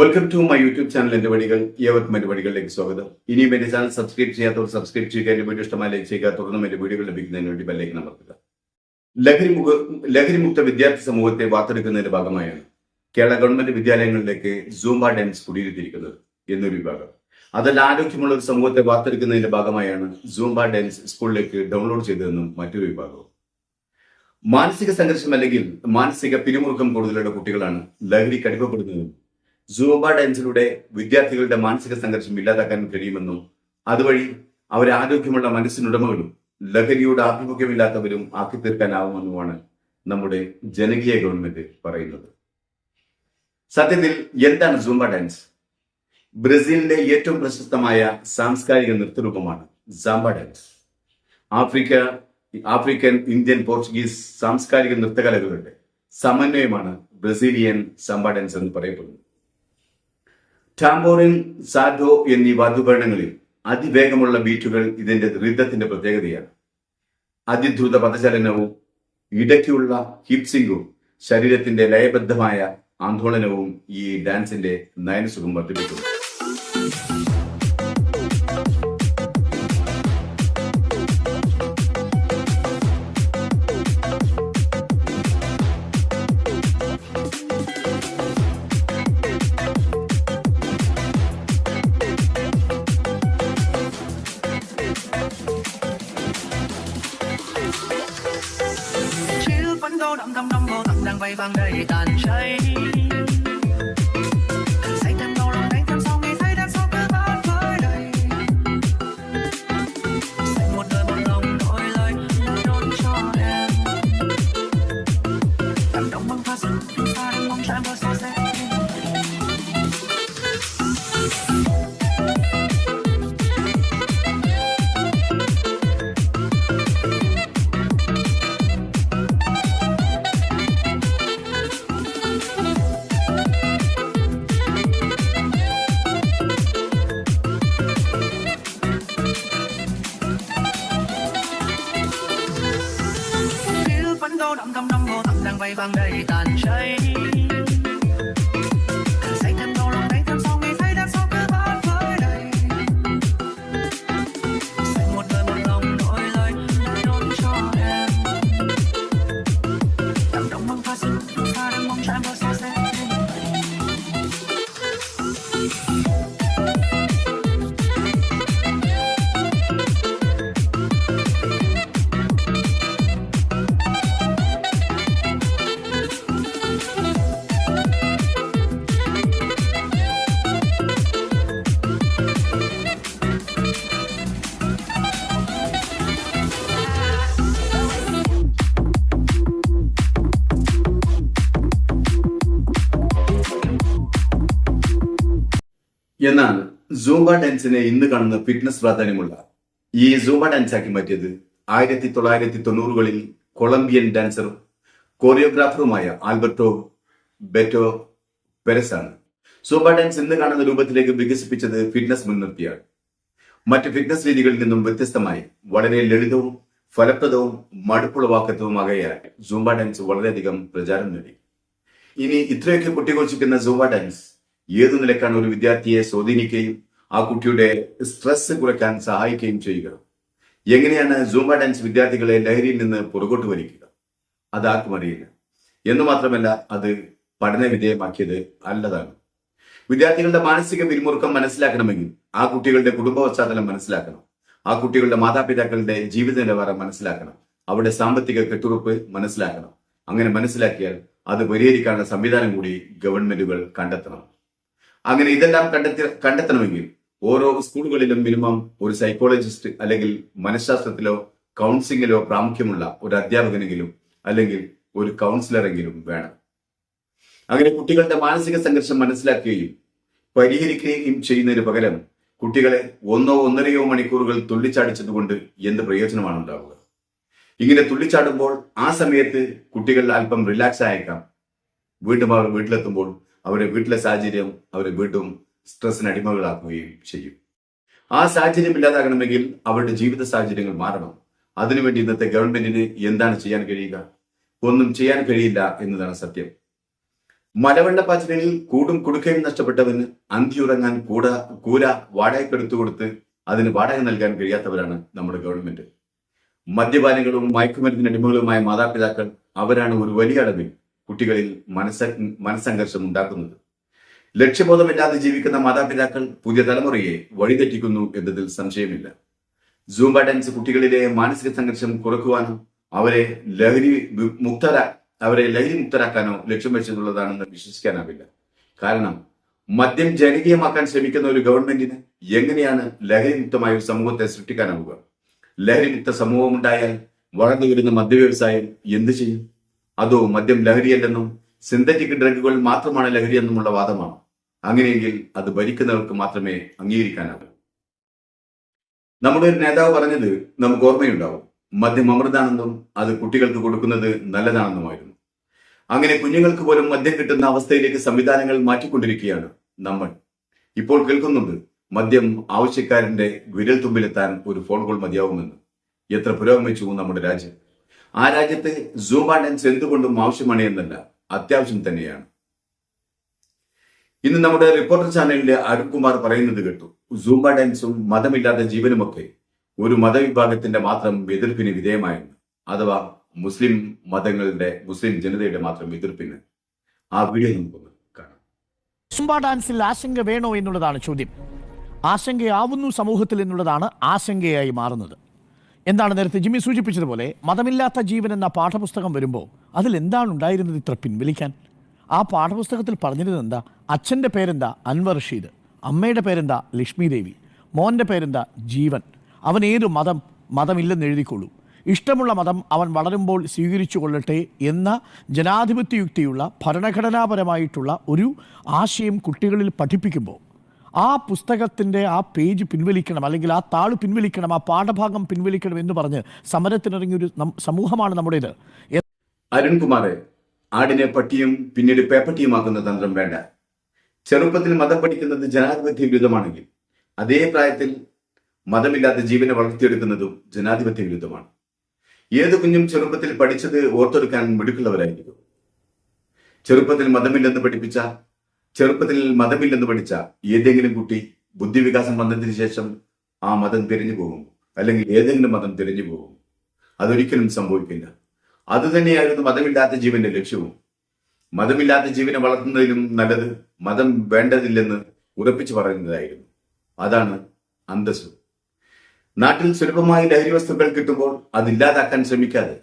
Welcome to my YouTube channel എന്റെ വഴികൾ ഏവർക്കും എന്റെ വഴികളിലേക്ക് സ്വാഗതം. ഇനിയും എന്റെ ചാനൽ സബ്സ്ക്രൈബ് ചെയ്യാത്തവർ സബ്സ്ക്രൈബ് ചെയ്യുക എന്റെ വീഡിയോ ഇഷ്ടമായി ലൈക്ക് ചെയ്യുക തുടർന്നും എന്റെ വീഡിയോകൾ ലഭിക്കുന്നതിന് വേണ്ടി ബെല്ലേക്ക് അമർത്തുക. ലഹരി മുഖ ലഹരിമുക്ത വിദ്യാർത്ഥി സമൂഹത്തെ വാർത്തെടുക്കുന്നതിന്റെ ഭാഗമായാണ് കേരള ഗവൺമെന്റ് വിദ്യാലയങ്ങളിലേക്ക് സൂംബ ഡാൻസ് കുടിയിരുത്തിയിരിക്കുന്നത് എന്നൊരു വിഭാഗം. അതല്ല ആരോഗ്യമുള്ള ഒരു സമൂഹത്തെ വാർത്തെടുക്കുന്നതിന്റെ ഭാഗമായാണ് സൂംബ ഡാൻസ് സ്കൂളിലേക്ക് ഡൗൺലോഡ് ചെയ്തതെന്നും മറ്റൊരു വിഭാഗവും. മാനസിക സംഘർഷം അല്ലെങ്കിൽ മാനസിക പിരിമുറുക്കം കൂടുതലുള്ള കുട്ടികളാണ് ലഹരി കടിമപ്പെടുന്നതെന്നും സൂംബ ഡാൻസിലൂടെ വിദ്യാർത്ഥികളുടെ മാനസിക സംഘർഷം ഇല്ലാതാക്കാൻ കഴിയുമെന്നും അതുവഴി അവരെ ആരോഗ്യമുള്ള മനസ്സിനുടമകളും ലഹരിയുടെ ആഭിമുഖ്യമില്ലാത്തവരും ആക്കി തീർക്കാനാവുമെന്നുമാണ് നമ്മുടെ ജനകീയ ഗവൺമെന്റ് പറയുന്നത്. സത്യത്തിൽ എന്താണ് സൂംബ ഡാൻസ് ബ്രസീലിന്റെ ഏറ്റവും പ്രശസ്തമായ സാംസ്കാരിക നൃത്തരൂപമാണ് samba dance Africa African Indian Portuguese സാംസ്കാരിക നൃത്തകലകളുടെ സമന്വയമാണ് ബ്രസീലിയൻ സാംബ ഡാൻസ് എന്ന് പറയപ്പെടുന്നത്. ടാമ്പോറിൻ സാഡോ എന്നീ വാദ്യോപകരണങ്ങളിൽ അതിവേഗമുള്ള ബീറ്റുകൾ ഇതിന്റെ നൃത്തത്തിന്റെ പ്രത്യേകതയാണ്. അതിദ്രുത പദചലനവും ഇടയ്ക്കുള്ള ഹിപ്സിംഗും ശരീരത്തിന്റെ ലയബദ്ധമായ ആന്തോളനവും ഈ ഡാൻസിന്റെ നയനസുഖം വർദ്ധിപ്പിക്കുന്നു. Chiếu đậm thâm đâm vô tận đang vây vang đầy tàn cháy say thêm sang đầy tàn cháy. എന്നാൽ സൂംബ ഡാൻസിനെ ഇന്ന് കാണുന്ന ഫിറ്റ്നസ് പ്രാധാന്യമുള്ള ഈ സൂംബ ഡാൻസ് ആക്കി മാറ്റിയത് ആയിരത്തി തൊള്ളായിരത്തി തൊണ്ണൂറുകളിൽ കൊളംബിയൻ ഡാൻസറും കോറിയോഗ്രാഫറുമായ ആൽബർട്ടോ ബെറ്റോ പെരസ് ആണ് സൂംബ ഡാൻസ് ഇന്ന് കാണുന്ന രൂപത്തിലേക്ക് വികസിപ്പിച്ചത് ഫിറ്റ്നസ് മുൻനിർത്തിയാണ്. മറ്റ് ഫിറ്റ്നസ് രീതികളിൽ നിന്നും വ്യത്യസ്തമായി വളരെ ലളിതവും ഫലപ്രദവും മടുപ്പുളവാക്കത്തുമാകയാൽ സൂംബ ഡാൻസ് വളരെയധികം പ്രചാരം നേടി. ഇനി ഇത്രയൊക്കെ കുട്ടികൊച്ചിക്കുന്ന സൂംബ ഡാൻസ് ഏതു നിലക്കാണ് ഒരു വിദ്യാർത്ഥിയെ സ്വാധീനിക്കുകയും ആ കുട്ടിയുടെ സ്ട്രെസ് കുറയ്ക്കാൻ സഹായിക്കുകയും ചെയ്യുക? എങ്ങനെയാണ് സൂംബ ഡാൻസ് വിദ്യാർത്ഥികളെ ലഹരിയിൽ നിന്ന് പുറകോട്ട് വലിക്കുക? അതാർക്കും അറിയില്ല. എന്ന് മാത്രമല്ല അത് പഠന വിധേയമാക്കിയത് അല്ലതാണ് വിദ്യാർത്ഥികളുടെ മാനസിക പിരിമുറുക്കം മനസ്സിലാക്കണമെങ്കിൽ ആ കുട്ടികളുടെ കുടുംബ പശ്ചാത്തലം മനസ്സിലാക്കണം. ആ കുട്ടികളുടെ മാതാപിതാക്കളുടെ ജീവിത നിലവാരം മനസ്സിലാക്കണം. അവരുടെ സാമ്പത്തിക കെട്ടുറപ്പ് മനസ്സിലാക്കണം. അങ്ങനെ മനസ്സിലാക്കിയാൽ അത് പരിഹരിക്കാനുള്ള സംവിധാനം കൂടി ഗവൺമെന്റുകൾ കണ്ടെത്തണം. അങ്ങനെ ഇതെല്ലാം കണ്ടെത്തി കണ്ടെത്തണമെങ്കിൽ ഓരോ സ്കൂളുകളിലും മിനിമം ഒരു സൈക്കോളജിസ്റ്റ് അല്ലെങ്കിൽ മനഃശാസ്ത്രത്തിലോ കൗൺസിലിങ്ങിലോ പ്രാമുഖ്യമുള്ള ഒരു അധ്യാപകനെങ്കിലും അല്ലെങ്കിൽ ഒരു കൗൺസിലറെങ്കിലും വേണം. അങ്ങനെ കുട്ടികളുടെ മാനസിക സംഘർഷം മനസ്സിലാക്കുകയും പരിഹരിക്കുകയും ചെയ്യുന്നതിന് പകരം കുട്ടികളെ ഒന്നോ ഒന്നരയോ മണിക്കൂറുകൾ തുള്ളിച്ചാടിച്ചതുകൊണ്ട് എന്ത് പ്രയോജനമാണ് ഉണ്ടാവുക? ഇങ്ങനെ തുള്ളിച്ചാടുമ്പോൾ ആ സമയത്ത് കുട്ടികൾ അല്പം റിലാക്സ് ആയേക്കാം. വീണ്ടും അവർ വീട്ടിലെത്തുമ്പോൾ അവരുടെ വീട്ടിലെ സാഹചര്യം അവരെ വീണ്ടും സ്ട്രെസ്സിന് അടിമകളാക്കുകയും ചെയ്യും. ആ സാഹചര്യം ഇല്ലാതാകണമെങ്കിൽ അവരുടെ ജീവിത സാഹചര്യങ്ങൾ മാറണം. അതിനുവേണ്ടി ഇന്നത്തെ ഗവൺമെന്റിന് എന്താണ് ചെയ്യാൻ കഴിയുക? ഒന്നും ചെയ്യാൻ കഴിയില്ല എന്നതാണ് സത്യം. മലവെള്ളപ്പാച്ചിലിൽ കൂടും കുടുക്കയും നഷ്ടപ്പെട്ടവന് അന്തിയുറങ്ങാൻ കൂട കൂര വാടകയ്ക്കെടുത്തു കൊടുത്ത് അതിന് വാടക നൽകാൻ കഴിയാത്തവരാണ് നമ്മുടെ ഗവൺമെന്റ്. മദ്യപാനികളും മയക്കുമരുന്നിന് അടിമകളുമായ മാതാപിതാക്കൾ അവരാണ് ഒരു വലിയ അളവിൽ കുട്ടികളിൽ മനസ്സ മനസ്സംഘർഷം ഉണ്ടാക്കുന്നത്. ലക്ഷ്യബോധമില്ലാതെ ജീവിക്കുന്ന മാതാപിതാക്കൾ പുതിയ തലമുറയെ വഴിതെറ്റിക്കുന്നു എന്നതിൽ സംശയമില്ല. സൂംബ ഡാൻസ് കുട്ടികളിലെ മാനസിക സംഘർഷം കുറക്കുവാനോ അവരെ ലഹരി മുക്തരാ അവരെ ലഹരി മുക്തരാക്കാനോ ലക്ഷ്യം വെച്ചിട്ടുള്ളതാണെന്ന് വിശ്വസിക്കാനാവില്ല. കാരണം മദ്യം ജനകീയമാക്കാൻ ശ്രമിക്കുന്ന ഒരു ഗവൺമെന്റിന് എങ്ങനെയാണ് ലഹരി മുക്തമായ ഒരു സമൂഹത്തെ സൃഷ്ടിക്കാനാവുക? ലഹരി മുക്ത സമൂഹമുണ്ടായാൽ വളർന്നു വരുന്ന മദ്യവ്യവസായം എന്ത് ചെയ്യും? അതോ മദ്യം ലഹരിയല്ലെന്നും സിന്തറ്റിക് ഡ്രഗുകൾ മാത്രമാണ് ലഹരി എന്നുമുള്ള വാദമാണ്. അങ്ങനെയെങ്കിൽ അത് ഭരിക്കുന്നവർക്ക് മാത്രമേ അംഗീകരിക്കാനാകൂ. നമ്മുടെ ഒരു നേതാവ് പറഞ്ഞത് നമുക്ക് ഓർമ്മയുണ്ടാവും. മദ്യം അമൃതാണെന്നും അത് കുട്ടികൾക്ക് കൊടുക്കുന്നത് നല്ലതാണെന്നുമായിരുന്നു. അങ്ങനെ കുഞ്ഞുങ്ങൾക്ക് പോലും മദ്യം കിട്ടുന്ന അവസ്ഥയിലേക്ക് സംവിധാനങ്ങൾ മാറ്റിക്കൊണ്ടിരിക്കുകയാണ് നമ്മൾ. ഇപ്പോൾ കേൾക്കുന്നുണ്ട് മദ്യം ആവശ്യക്കാരന്റെ വിരൽ തുമ്പിലെത്താൻ ഒരു ഫോൺ കോൾ മതിയാവുമെന്ന്. എത്ര പുരോഗമിച്ചു നമ്മുടെ രാജ്യം. ആ രാജ്യത്ത് സൂംബ ഡാൻസ് എന്തുകൊണ്ടും ആവശ്യമാണ് എന്നല്ല അത്യാവശ്യം തന്നെയാണ്. ഇന്ന് നമ്മുടെ റിപ്പോർട്ടർ ചാനലിലെ അരുൺകുമാർ പറയുന്നത് കേട്ടു. സൂംബ ഡാൻസും മതമില്ലാത്ത ജീവനുമൊക്കെ ഒരു മതവിഭാഗത്തിന്റെ മാത്രം എതിർപ്പിന് വിധേയമായെന്ന് അഥവാ മുസ്ലിം മതങ്ങളുടെ മുസ്ലിം ജനതയുടെ മാത്രം എതിർപ്പിന്. ആ വീഡിയോ നമുക്കൊന്ന് കാണാം. സുംബ ഡാൻസിൽ ആശങ്ക വേണോ എന്നുള്ളതാണ് ചോദ്യം. ആശങ്കയാവുന്നു സമൂഹത്തിൽ എന്നുള്ളതാണ് ആശങ്കയായി മാറുന്നത്. എന്താണ് നേരത്തെ ജിമ്മി സൂചിപ്പിച്ചതുപോലെ മതമില്ലാത്ത ജീവൻ എന്ന പാഠപുസ്തകം വരുമ്പോൾ അതിൽ എന്താണ് ഉണ്ടായിരുന്നത് ഇത്ര പിൻവലിക്കാൻ? ആ പാഠപുസ്തകത്തിൽ പറഞ്ഞിരുന്നത് എന്താ? അച്ഛന്റെ പേരെന്താ? അൻവർ റഷീദ്. അമ്മയുടെ പേരെന്താ? ലക്ഷ്മി ദേവി. മോന്റെ പേരെന്താ? ജീവൻ. അവൻ ഏത് മതം മതമില്ലെന്ന് എഴുതിക്കൊള്ളൂ. ഇഷ്ടമുള്ള മതം അവൻ വളരുമ്പോൾ സ്വീകരിച്ചു കൊള്ളട്ടെ എന്ന ജനാധിപത്യ യുക്തിയുള്ള ഭരണഘടനാപരമായിട്ടുള്ള ഒരു ആശയം കുട്ടികളിൽ പഠിപ്പിക്കുമ്പോൾ ആ പുസ്തകത്തിന്റെ ആ പേജ് പിൻവലിക്കണം അല്ലെങ്കിൽ ആ താൾ പിൻവലിക്കണം ആ പാഠഭാഗം പിൻവലിക്കണം എന്ന് പറഞ്ഞ് സമരത്തിനിറങ്ങിയ ഒരു സമൂഹമാണ് നമ്മുടേത്. അരുൺകുമാറെ ആടിനെ പട്ടിയും പിന്നീട് പേപ്പട്ടിയുമാക്കുന്ന തന്ത്രം വേണ്ട. ചെറുപ്പത്തിൽ മതം പഠിക്കുന്നത് ജനാധിപത്യ വിരുദ്ധമാണെങ്കിൽ അതേ പ്രായത്തിൽ മതമില്ലാത്ത ജീവനെ വളർത്തിയെടുക്കുന്നതും ജനാധിപത്യ വിരുദ്ധമാണ്. ഏത് കുഞ്ഞും ചെറുപ്പത്തിൽ പഠിച്ചത് ഓർത്തെടുക്കാൻ മിടുക്കുള്ളവരായിരിക്കും. ചെറുപ്പത്തിൽ മതമില്ലെന്ന് പഠിപ്പിച്ച ചെറുപ്പത്തിൽ മതമില്ലെന്ന് പഠിച്ച ഏതെങ്കിലും കുട്ടി ബുദ്ധിവികാസം വന്നതിന് ശേഷം ആ മതം തിരിഞ്ഞു പോകും. അല്ലെങ്കിൽ ഏതെങ്കിലും മതം തിരിഞ്ഞു പോകും. അതൊരിക്കലും സംഭവിക്കില്ല. അതുതന്നെയായിരുന്നു മതമില്ലാത്ത ജീവന്റെ ലക്ഷ്യവും. മതമില്ലാത്ത ജീവനെ വളർത്തുന്നതിലും നല്ലത് മതം വേണ്ടതില്ലെന്ന് ഉറപ്പിച്ചു പറയുന്നതായിരുന്നു. അതാണ് അന്തസ് നാട്ടിൽ സുലഭമായി ലഹരി വസ്തുക്കൾ കിട്ടുമ്പോൾ അതില്ലാതാക്കാൻ ശ്രമിക്കാതെ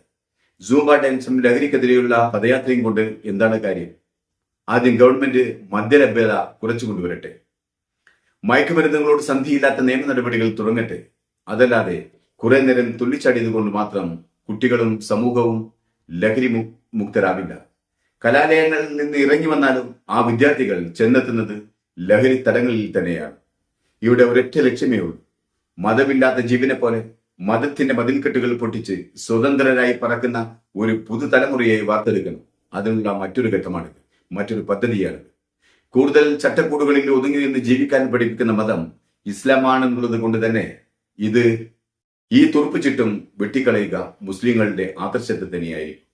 സൂംബ ഡാൻസും ലഹരിക്കെതിരെയുള്ള പദയാത്രയും കൊണ്ട് എന്താണ് കാര്യം? ആദ്യം ഗവൺമെന്റ് മദ്യലഭ്യത കുറച്ചു കൊണ്ടുവരട്ടെ. മയക്കുമരുന്നുകളോട് സന്ധിയില്ലാത്ത നിയമ നടപടികൾ തുടങ്ങട്ടെ. അതല്ലാതെ കുറെ നേരം തുള്ളിച്ചാടിയത് കൊണ്ട് മാത്രം കുട്ടികളും സമൂഹവും ലഹരി മുക്തരാവില്ല. കലാലയങ്ങളിൽ നിന്ന് ഇറങ്ങി വന്നാലും ആ വിദ്യാർത്ഥികൾ ചെന്നെത്തുന്നത് ലഹരി തടങ്ങളിൽ തന്നെയാണ്. ഇവിടെ ഒരൊറ്റ ലക്ഷ്യമേ ഉള്ളൂ. മതമില്ലാത്ത ജീവനെ പോലെ മതത്തിന്റെ മതിൽക്കെട്ടുകൾ പൊട്ടിച്ച് സ്വതന്ത്രരായി പറക്കുന്ന ഒരു പുതുതലമുറയെ വാർത്തെടുക്കണം. അതിനുള്ള മറ്റൊരു ഘട്ടമാണിത്. മറ്റൊരു പദ്ധതിയാണ്. കൂടുതൽ ചട്ടക്കൂടുകളിൽ ഒതുങ്ങി നിന്ന് ജീവിക്കാൻ പഠിപ്പിക്കുന്ന മതം ഇസ്ലാമാണെന്നുള്ളത് കൊണ്ട് തന്നെ ഇത് ഈ തുറുപ്പ് ചുറ്റും വെട്ടിക്കളയുക മുസ്ലിങ്ങളുടെ ആദർശത്തെ തന്നെയായിരിക്കും.